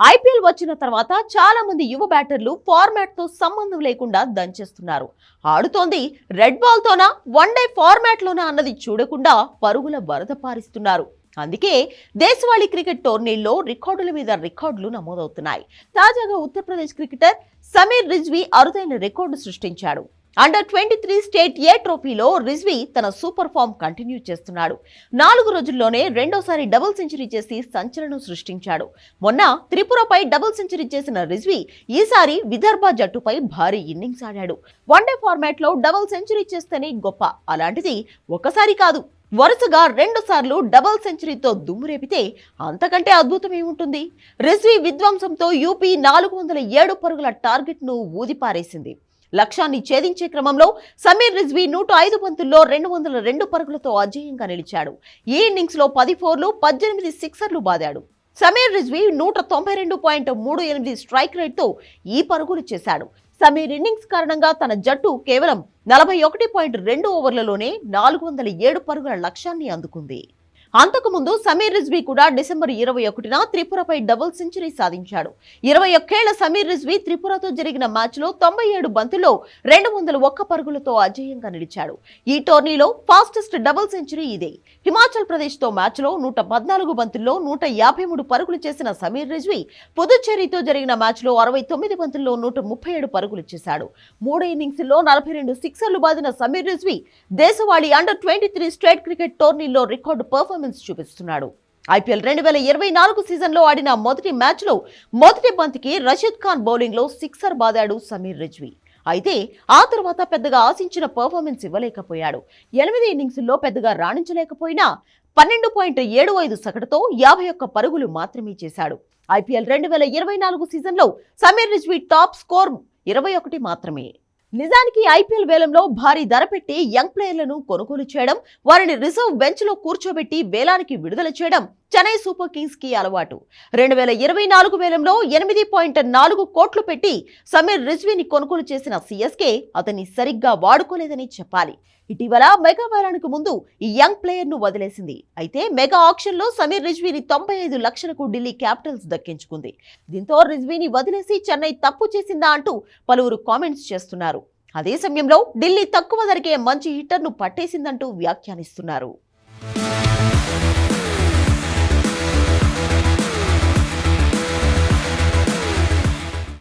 IPL వచ్చిన తర్వాత చాలా మంది యువ బ్యాటర్లు ఫార్మాట్తో సంబంధం లేకుండా దంచేస్తున్నారు. ఆడుతోంది రెడ్ బాల్ తోనా వన్ డే ఫార్మాట్ లోనా అన్నది చూడకుండా పరుగుల వరద పారిస్తున్నారు. అందుకే దేశవాళీ క్రికెట్ టోర్నీల్లో రికార్డుల మీద రికార్డులు నమోదవుతున్నాయి. తాజాగా ఉత్తరప్రదేశ్ క్రికెటర్ సమీర్ రిజ్వీ అరుదైన రికార్డు సృష్టించాడు. Under twenty three state A ట్రోఫీలో రిజ్వీ తన సూపర్ ఫామ్ కంటిన్యూ చేస్తున్నాడు. నాలుగు రోజుల్లోనే రెండోసారి డబుల్ సెంచరీ చేసి సంచలనం సృష్టించాడు. మొన్న త్రిపురపై డబుల్ సెంచరీ చేసిన రిజ్వీ ఈసారి విదర్భ జట్టుపై భారీ ఇన్నింగ్స్ ఆడాడు. వన్డే ఫార్మాట్లో డబుల్ సెంచరీ చేస్తేనే గొప్ప. అలాంటిది ఒకసారి కాదు వరుసగా రెండుసార్లు డబుల్ సెంచరీతో దుమ్మురేపితే అంతకంటే అద్భుతం ఏముంటుంది? రిజ్వీ విధ్వంసంతో యూపీ నాలుగు వందల ఏడు పరుగుల టార్గెట్ను ఊదిపారేసింది. లక్ష్యాన్ని ఛేదించే క్రమంలో సమీర్ రిజ్వీ నూట ఐదు పంతుల్లో రెండు వందల రెండు పరుగులతో అజేయంగా నిలిచాడు. ఈ ఇన్నింగ్స్లో పది ఫోర్లు పద్దెనిమిది సిక్సర్లు బాదాడు. సమీర్ రిజ్వీ నూట తొంభై రెండు పాయింట్ మూడు ఎనిమిది స్ట్రైక్ రేట్తో ఈ పరుగులు చేశాడు. సమీర్ ఇన్నింగ్స్ కారణంగా తన జట్టు కేవలం నలభై ఒకటి పాయింట్ రెండు ఓవర్లలోనే నాలుగు వందల ఏడు పరుగుల లక్ష్యాన్ని అందుకుంది. అంతకుముందు సమీర్ రిజ్వీ కూడా డిసెంబర్ ఇరవై ఒకటిన త్రిపురపై డబుల్ సెంచరీ సాధించాడు. ఇరవై ఒక్కేళ్ళ సమీర్ రిజ్వీ త్రిపురతో జరిగిన మ్యాచ్లో తొంభై ఏడు బంతుల్లో రెండు వందల ఒక్క పరుగులతో అజేయంగా నిలిచాడు. ఈ టోర్నీలో ఫాస్టెస్ట్ డబుల్ సెంచరీ ఇదే. హిమాచల్ ప్రదేశ్తో మ్యాచ్లో నూట పద్నాలుగు బంతుల్లో నూట యాభై మూడు పరుగులు చేసిన సమీర్ రిజ్వీ పుదుచ్చేరితో జరిగిన మ్యాచ్లో అరవై తొమ్మిది బంతుల్లో నూట ముప్పై ఏడు పరుగులు చేశాడు. మూడు ఇన్నింగ్స్లో నలభై రెండు సిక్సర్లు బాదిన సమీర్ రిజ్వీ దేశవాళీ under twenty three state cricket టోర్నీలో రికార్డు పర్ఫార్మెన్స్ చూపిస్తున్నాడు. ఐపీఎల్ రెండు వేల ఇరవై నాలుగు సీజన్లో ఆడిన మొదటి మ్యాచ్లో మొదటి బంతికి రషీద్ ఖాన్ బౌలింగ్లో సిక్సర్ బాదాడు సమీర్ రిజ్వీ. అయితే ఆ తర్వాత పెద్దగా ఆశించిన పర్ఫార్మెన్స్ ఇవ్వలేకపోయాడు. ఎనిమిది ఇన్నింగ్స్లో పెద్దగా రాణించలేకపోయినా పన్నెండు పాయింట్ ఏడు ఐదు సగటుతో యాభై ఒక్క పరుగులు మాత్రమే చేశాడు. ఐపీఎల్ రెండు వేల ఇరవై నాలుగు సీజన్లో సమీర్ రిజ్వీ టాప్ స్కోర్ ఇరవై ఒకటి మాత్రమే. నిజానికి ఐపీఎల్ వేలంలో భారీ ధర పెట్టి యంగ్ ప్లేయర్లను కొనుగోలు చేయడం వారిని రిజర్వ్ బెంచ్లో కూర్చోబెట్టి వేలానికి విడుదల చేయడం చెన్నై సూపర్ కింగ్స్కి అలవాటు. రెండు వేల ఇరవై నాలుగు వేలంలో ఎనిమిది పాయింట్ నాలుగు కోట్లు పెట్టి సమీర్ రిజ్వీని కొనుగోలు చేసిన సిఎస్కే అతన్ని సరిగ్గా వాడుకోలేదని చెప్పాలి. ఇటీవల మెగా వేలానికి ముందు ఈ యంగ్ ప్లేయర్ను వదిలేసింది. అయితే మెగా ఆక్షన్లో సమీర్ రిజ్వీని తొంభై ఐదు లక్షలకు ఢిల్లీ క్యాపిటల్స్ దక్కించుకుంది. దీంతో రిజ్వీని వదిలేసి చెన్నై తప్పు చేసిందా అంటూ పలువురు కామెంట్స్ చేస్తున్నారు. అదే సమయంలో ఢిల్లీ తక్కువ ధరకే మంచి హిట్టర్ను పట్టేసిందంటూ వ్యాఖ్యానిస్తున్నారు.